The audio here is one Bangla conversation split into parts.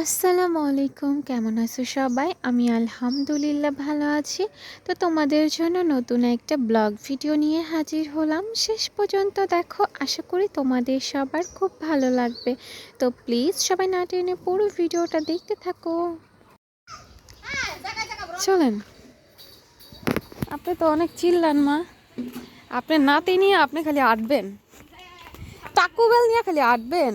আসসালামু আলাইকুম, কেমন আছো সবাই? আমি আলহামদুলিল্লাহ ভালো আছি। তো তোমাদের জন্য নতুন একটা ব্লগ ভিডিও নিয়ে হাজির হলাম। শেষ পর্যন্ত দেখো, আশা করি তোমাদের সবার খুব ভালো লাগবে। তো প্লিজ সবাই না টেনে পুরো ভিডিওটা দেখতে থাকো। চলেন। আপনি তো অনেক চিল্লান, মা। আপনি নাতি নিয়ে আপনি খালি আঁটবেন। টাকু বেল নিয়ে খালি আটবেন।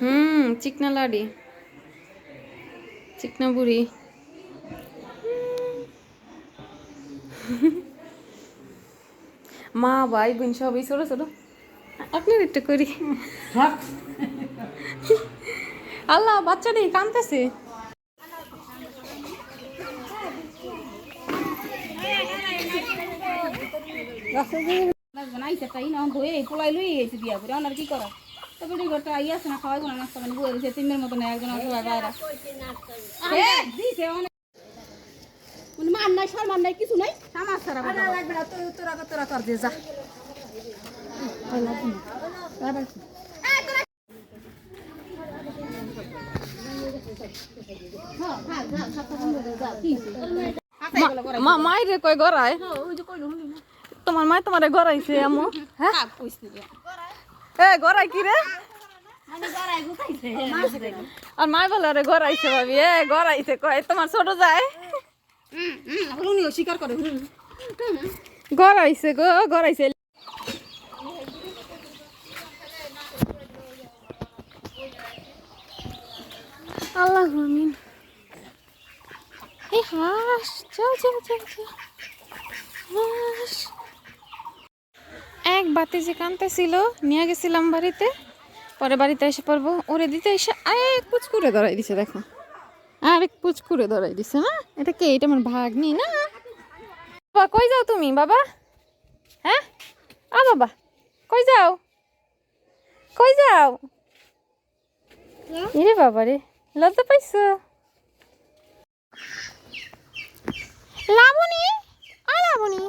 হুম চিকনা লাড়ি। চিকনা বুড়ি। মা ভাই বোন সবই ছোট ছোট। আপনার একটু করি। আল্লাহ বাচ্চা নেই কানতেছে। বানাইছে তাই না ধুয়ে পোলাই লুই গেছে বিয়া করে ওনার কি করা তবে ঘরটা আই আছে না খাওয়াই না নাস্তা পানি বয়ে রয়েছে তিনের মতন একজন বাইরা দিছে অনেক। মানে মান নাই সম্মান নাই কিছু নাই আমার সারা লাগবে না তোর তোরা তোরা কর দে যা মায়ের কয় গড়ায় তোমার মায় তোমারে গড়াইছে আমু হ্যাঁ? এ গড়াই কি রে? আর মায় বলে রে গড়াইছে ভাবি এ গড়াইছে কয় তোমার ছোট যায়? উনিও স্বীকার করে গড়াইছে গো গড়াইছে। আল্লাহ আমিন। এই হাঁস যাও যাও যাও যাও হাঁস। এক বাতি যে কানতেছিল নিয়ে গেছিলাম বাড়িতে। পরে বাড়িতে এসে পড়ব। ওরে দিতে এসে আরেক পুচকুরে ধরাই দিছে দেখো। আরেক পুচকুরে ধরাই দিছে না এটা কে? এটা আমার ভাগ্নি না? বাবা কই যাও তুমি বাবা? হ্যাঁ? আ বাবা কই যাও? কই যাও? এরে বাবা রে লজ্জা পাইছো? লাবণী আ লাবণী।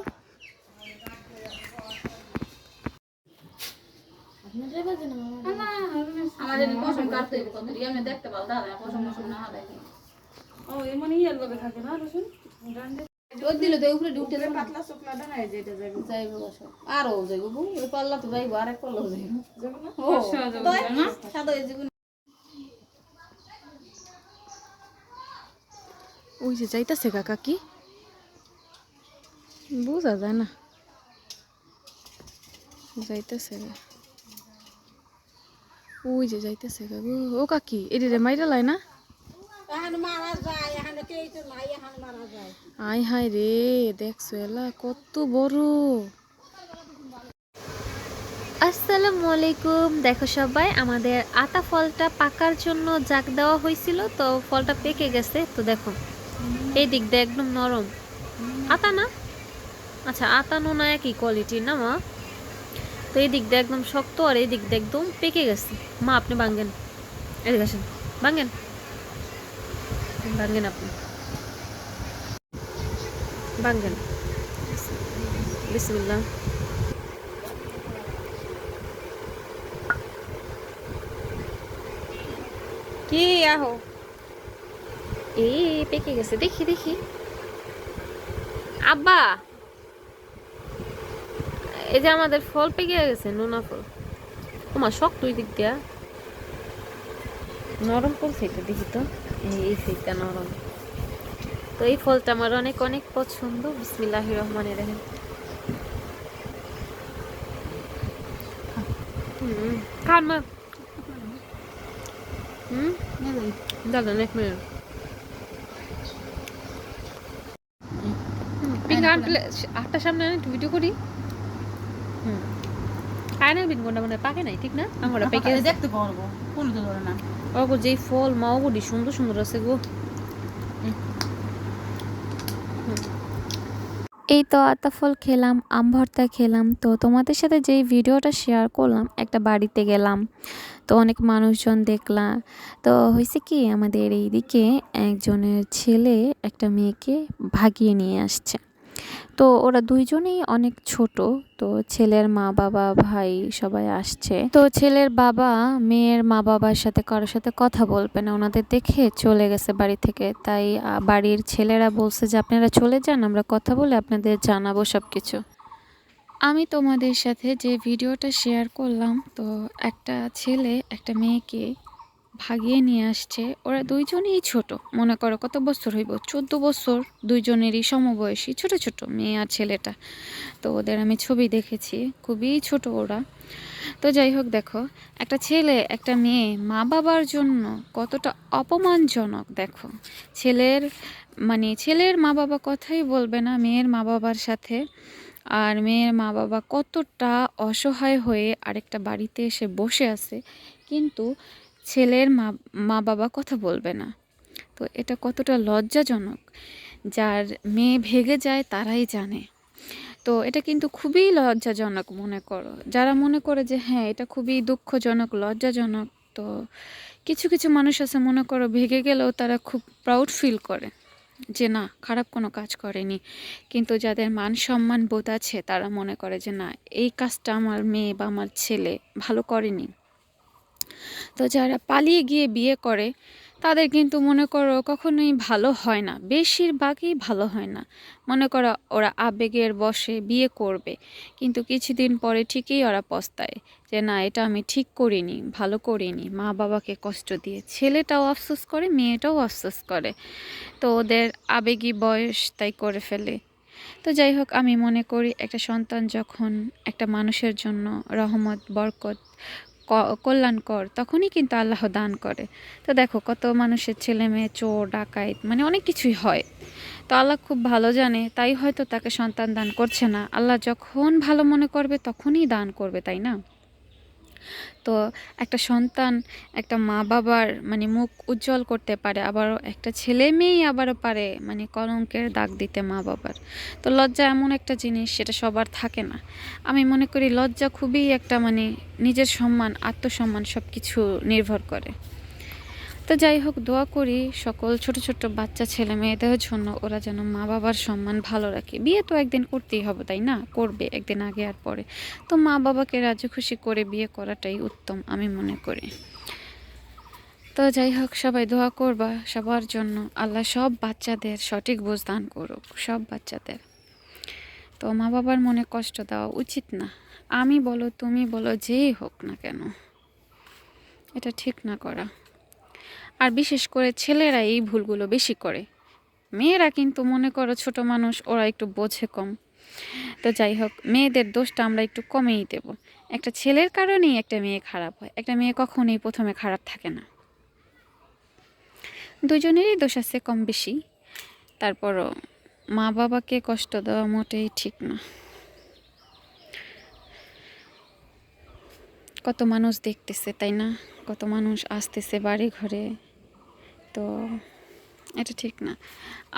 আমাদের পশম কাটতে আমি দেখতে পাল দাদা পশম মশম না হারাই ও এমন ইয়ের লগে থাকে না রসুন? রোদ দিলে তো উপরে ঢুকতে যাবে পাতলা শুকনা দানা যেটা যাবে যাইবে। বসো। আরও যাইব বউ ওই পাল্লা তো যাইব আরেক পাল্লা যাইব। ও না? সাদা যাবে ওই যে যাইতাছে কাকা কি? বোঝা যায় না। যাইতেছে। রে ওই যে যাইতেছে কাকু ও কাকি এটি রে মাইরা লাই না? আই হাই রে দেখছ এলা কত বড়। আসসালামু আলাইকুম। দেখো সবাই আমাদের আতা ফলটা পাকার জন্য জাগ দেওয়া হয়েছিল তো ফলটা পেকে গেছে। তো দেখো এই দিক দিয়ে একদম নরম। আতা না? আচ্ছা আতা নোনা একই কোয়ালিটির না মা? তো এই দিকটা একদম শক্ত আর এই দিকটা একদম পেকে গেছে। মা, আপনি ভাঙ্গেন এদিকে আসেন। ভাঙ্গেন ভাঙ্গেন আপনি। ভাঙ্গেন বিসমিল্লাহ। কি, আহো। এ পেকে গেছে। দেখি দেখি। আব্বা! এই যে আমাদের ফল পেকে গেছে নোনা ফল। তোমার শক্ত ওই দিক দিয়া। নরম পড়ছে এটা দেখি তো। এই এই নরম। তো এই ফলটা আমার অনেক অনেক পছন্দ। বিসমিল্লাহ রহমান রহিম। হুম খান মা। হুম? দাদা মিনিট। পিঙ্ক আটটার সামনে একটু ভিডিও করি। বিন মানে পাকে নাই ঠিক না? আমরা পেকে দেখতে পারব কোনো তো ধরে না। ওগো যেই ফল মা ওগুলি সুন্দর সুন্দর আছে গো। এই তো আতা ফল খেলাম আম ভর্তা খেলাম। তো তোমাদের সাথে যেই ভিডিওটা শেয়ার করলাম একটা বাড়িতে গেলাম। তো অনেক মানুষজন দেখলাম তো হয়েছে কি আমাদের এইদিকে একজনের ছেলে একটা মেয়েকে ভাগিয়ে নিয়ে আসছে। তো ওরা দুইজনেই অনেক ছোট, তো ছেলের মা বাবা, ভাই সবাই আসছে। তো ছেলের বাবা মেয়ের মা বাবার সাথে কারোর সাথে কথা বলবে না, ওনাদের দেখে চলে গেছে বাড়ি থেকে। তাই বাড়ির ছেলেরা বলছে যে, আপনারা চলে যান, আমরা কথা বলে আপনাদের জানাব সব কিছু আমি তোমাদের সাথে যে ভিডিওটা শেয়ার করলাম, তো একটা ছেলে, একটা মেয়েকে ভাগিয়ে নিয়ে আসছে। ওরা দুইজনেই ছোট। মনে করো কত বছর হইব? চোদ্দ বছর। দুইজনেরই সমবয়সী। ছোট ছোট মেয়ে আর ছেলেটা। তো ওদের আমি ছবি দেখেছি। খুবই ছোট ওরা। তো যাই হোক, দেখো, একটা ছেলে, একটা মেয়ে মা বাবার জন্য কতটা অপমানজনক, দেখো। ছেলের মানে ছেলের মা বাবা কথাই বলবে না, মেয়ের মা বাবার সাথে। আর মেয়ের মা বাবা কতটা অসহায় হয়ে আরেকটা বাড়িতে এসে বসে আছে। কিন্তু ছেলের মা মা বাবা কথা বলবে না। তো এটা কতটা লজ্জাজনক, যার মেয়ে ভেগে যায় তারাই জানে। তো এটা কিন্তু খুবই লজ্জাজনক মনে করো। যারা মনে করে যে হ্যাঁ এটা খুবই দুঃখজনক, লজ্জাজনক, তো কিছু কিছু মানুষ আছে মনে করো ভেগে গেলেও তারা খুব প্রাউড ফিল করে যে, না, খারাপ কোনো কাজ করেনি। কিন্তু যাদের মান সম্মান বোধ আছে, তারা মনে করে যে, না, এই কাজটা আমার মেয়ে বা আমার ছেলে ভালো করেনি। তো যারা পালিয়ে গিয়ে বিয়ে করে, তাদের কিন্তু মনে করো কখনোই ভালো হয় না। বেশিরভাগই ভালো হয় না। মনে করো ওরা আবেগের বসে বিয়ে করবে। কিন্তু কিছুদিন পরে ঠিকই ওরা পস্তায় যে, না, এটা আমি ঠিক করিনি, ভালো করিনি। মা বাবাকে কষ্ট দিয়ে। ছেলেটাও আফসোস করে, মেয়েটাও আফসোস করে। তো ওদের আবেগী বয়স তাই করে ফেলে। তো যাই হোক, আমি মনে করি একটা সন্তান যখন একটা মানুষের জন্য রহমত, বরকত কল্যাণকর, তখনই কিন্তু আল্লাহ দান করে। তো দেখো, কত মানুষের ছেলে মেয়ে, চোর, ডাকাইত মানে অনেক কিছুই হয়। তো আল্লাহ খুব ভালো জানে, তাই হয়তো তাকে সন্তান দান করছে না। আল্লাহ যখন ভালো মনে করবে, তখনই দান করবে, তাই না? তো একটা সন্তান, একটা মা বাবার মানে মুখ উজ্জ্বল করতে পারে, আবার একটা ছেলে মেয়েই আবারও পারে মানে কলঙ্কের দাগ দিতে মা বাবার। তো লজ্জা এমন একটা জিনিস, সেটা সবার থাকে না। আমি মনে করি লজ্জা খুবই একটা মানে নিজের সম্মান, আত্মসম্মান সব কিছু নির্ভর করে। তো যাই হোক, দোয়া করি সকল ছোট ছোট বাচ্চা ছেলে মেয়েদের জন্য ওরা যেন মা বাবার সম্মান ভালো রাখে। বিয়ে তো একদিন করতেই হবে, তাই না? করবে একদিন আগে আর পরে। তো মা বাবাকে রাজি খুশি করে বিয়ে করাটাই উত্তম, আমি মনে করি। তো যাই হোক, সবাই দোয়া করবা সবার জন্য। আল্লাহ সব বাচ্চাদের সঠিক বুঝ দান করুক, সব বাচ্চাদের। তো মা বাবার মনে কষ্ট দেওয়া উচিত না। আমি বলো, তুমি বলো, যেই হোক না কেন, এটা ঠিক না করা। আর বিশেষ করে ছেলেরা এই ভুলগুলো বেশি করে। মেয়েরা কিন্তু মনে করো ছোট মানুষ, ওরা একটু বোঝে কম। তো যাই হোক, মেয়েদের দোষটা আমরা একটু কমেই দেব। একটা ছেলের কারণেই একটা মেয়ে খারাপ হয়, একটা মেয়ে কখনোই প্রথমে খারাপ থাকে না। দুজনেরই দোষ আছে কম বেশি। তারপরও মা বাবাকে কষ্ট দেওয়া মোটেই ঠিক না। কত মানুষ দেখতেছে, তাই না? কত মানুষ আসতেছে বাড়ি ঘরে তো এটা ঠিক না।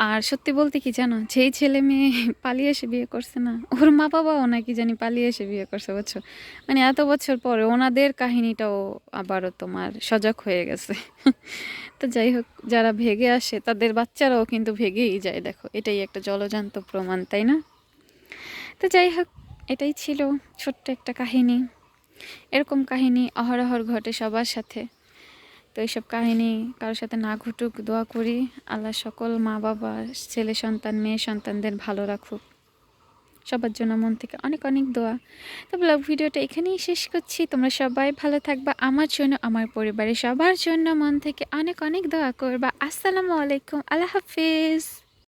আর সত্যি বলতে কি জানো, যেই ছেলে মেয়ে পালিয়ে এসে বিয়ে করছে না, ওর মা বাবাও নাকি জানি পালিয়ে এসে বিয়ে করছে, বুঝছ? মানে এত বছর পরে ওনাদের কাহিনীটাও আবারও তোমার সজাগ হয়ে গেছে। তো যাই হোক, যারা ভেগে আসে, তাদের বাচ্চারাও কিন্তু ভেগেই যায়, দেখো। এটাই একটা জলজান্ত প্রমাণ, তাই না? তো যাই হোক, এটাই ছিল ছোট্ট একটা কাহিনী। এরকম কাহিনী অহরহর ঘটে সবার সাথে। তো এইসব কাহিনী কারোর সাথে না ঘটুক, দোয়া করি। আল্লাহ সকল মা বাবা, ছেলে সন্তান, মেয়ে সন্তানদের ভালো রাখুক। সবার জন্য মন থেকে অনেক অনেক দোয়া। তো ব্লগ ভিডিওটা এখানেই শেষ করছি। তোমরা সবাই ভালো থাকবা। আমার জন্য, আমার পরিবারের সবার জন্য মন থেকে অনেক অনেক দোয়া করবা। আসসালামু আলাইকুম। আল্লাহ হাফিজ।